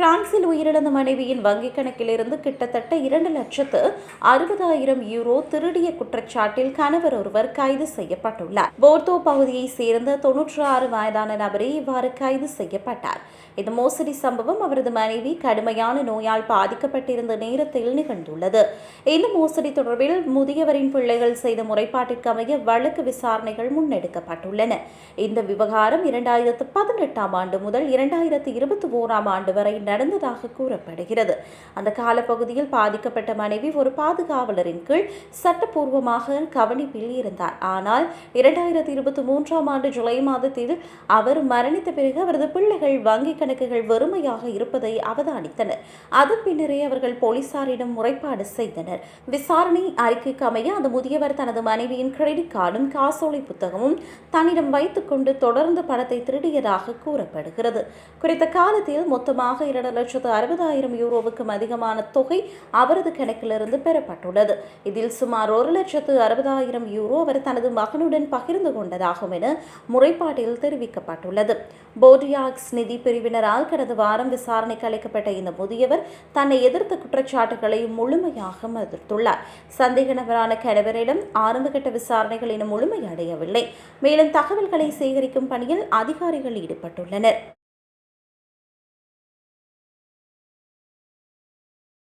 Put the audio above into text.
பிரான்சில் உயிரிழந்த மனைவியின் வங்கிக் கணக்கிலிருந்து கிட்டத்தட்ட இரண்டு லட்சத்து அறுபதாயிரம் யூரோ திருடிய குற்றச்சாட்டில் கணவர் ஒருவர் கைது செய்யப்பட்டுள்ளார். போர்தோ பகுதியைச் சேர்ந்த தொன்னூற்று ஆறு வயதான நபரே இவ்வாறு கைது செய்யப்பட்டார். இந்த மோசடி சம்பவம் அவரது மனைவி கடுமையான நோயால் பாதிக்கப்பட்டிருந்த நேரத்தில் நிகழ்ந்துள்ளது. இந்த மோசடி தொடர்பில் முதியவரின் பிள்ளைகள் செய்த முறைப்பாட்டிற்கு அமைய வழக்கு விசாரணைகள் முன்னெடுக்கப்பட்டுள்ளன. இந்த விவகாரம் இரண்டாயிரத்து பதினெட்டாம் ஆண்டு முதல் இரண்டாயிரத்து இருபத்தி ஓராம் ஆண்டு வரை நடந்ததாக கூறப்படுகிறது. அந்த காலப்பகுதியில் பாதிக்கப்பட்ட மனைவி ஒரு பாதுகாவலரின் கீழ் சட்டப்பூர்வமாக கவனிப்பில் இருந்தார். ஆனால் இரண்டாயிரத்தி இருபத்தி மூன்றாம் ஆண்டு ஜூலை மாதத்தில் அவர் மரணித்த பிறகு அவரது பிள்ளைகள் வங்கிக் கணக்குகள் வெறுமையாக இருப்பதை அவதானித்தனர். அதன் பின்னரே அவர்கள் போலீசாரிடம் முறைப்பாடு செய்தனர். விசாரணை அறிக்கைக்கு அமைய அந்த முதியவர் தனது மனைவியின் கிரெடிட் கார்டும் காசோலை புத்தகமும் தன்னிடம் வைத்துக்கொண்டு தொடர்ந்து பணத்தை திருடியதாக கூறப்படுகிறது. குறித்த காலத்தில் மொத்தமாக இரண்டு லட்சத்து அறுபதாயிரம் யூரோவுக்கும் அதிகமான தொகை அவரது கணக்கிலிருந்து பெறப்பட்டுள்ளது. இதில் சுமார் ஒரு லட்சத்து அறுபதாயிரம் யூரோ அவர் தனது மகனுடன் பகிர்ந்து கொண்டதாகும் என முறைப்பாட்டில் தெரிவிக்கப்பட்டுள்ளது. போர்டியாக்ஸ் நிதி பிரிவினரால் கடந்த வாரம் விசாரணைக்கு அளிக்கப்பட்ட இந்த முதியவர் தன்னை எதிர்த்த குற்றச்சாட்டுகளை முழுமையாக மறுத்துள்ளார். சந்தேக நபரான கணவரிடம் ஆரம்பகட்ட விசாரணைகள் இன்னும் முழுமையடையவில்லை. மேலும் தகவல்களை சேகரிக்கும் பணியில் அதிகாரிகள் ஈடுபட்டுள்ளனர்.